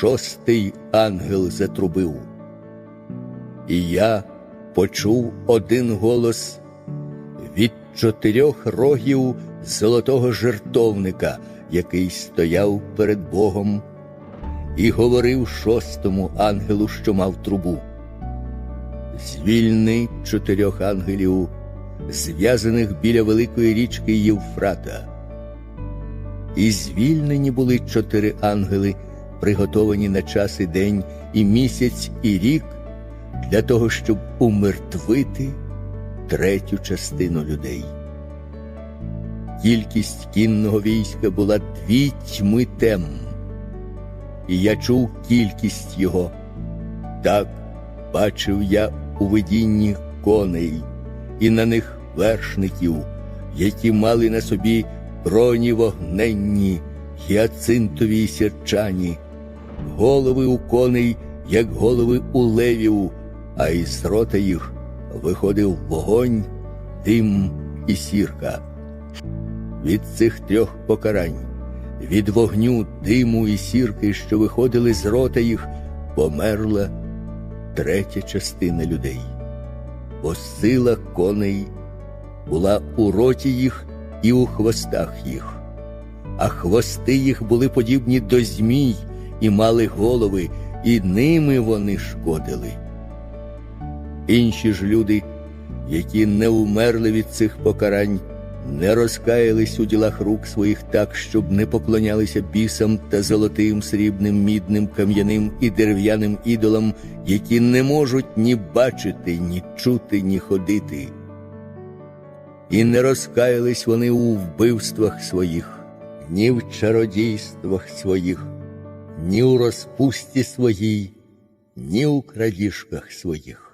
шостий ангел затрубив. І я почув один голос від чотирьох рогів золотого жертовника, який стояв перед Богом, і говорив шостому ангелу, що мав трубу. Звільни чотирьох ангелів, зв'язаних біля великої річки Євфрата. І звільнені були чотири ангели, приготовані на час і день, і місяць, і рік, для того, щоб умертвити третю частину людей. Кількість кінного війська була дві тьми тем, і я чув кількість його. Так бачив я у видінні коней, і на них вершників, які мали на собі броні вогненні, гіацинтові сірчані, голови у коней, як голови у левів, а із рота їх виходив вогонь, дим і сірка. Від цих трьох покарань, від вогню, диму і сірки, що виходили з рота їх, померла третя частина людей. Бо сила коней була у роті їх і у хвостах їх, а хвости їх були подібні до змій і мали голови, і ними вони шкодили. Інші ж люди, які не умерли від цих покарань, не розкаялись у ділах рук своїх так, щоб не поклонялися бісам та золотим, срібним, мідним, кам'яним і дерев'яним ідолам, які не можуть ні бачити, ні чути, ні ходити. І не розкаялись вони у вбивствах своїх, ні в чародійствах своїх, ні у розпусті своїй, ні у крадіжках своїх.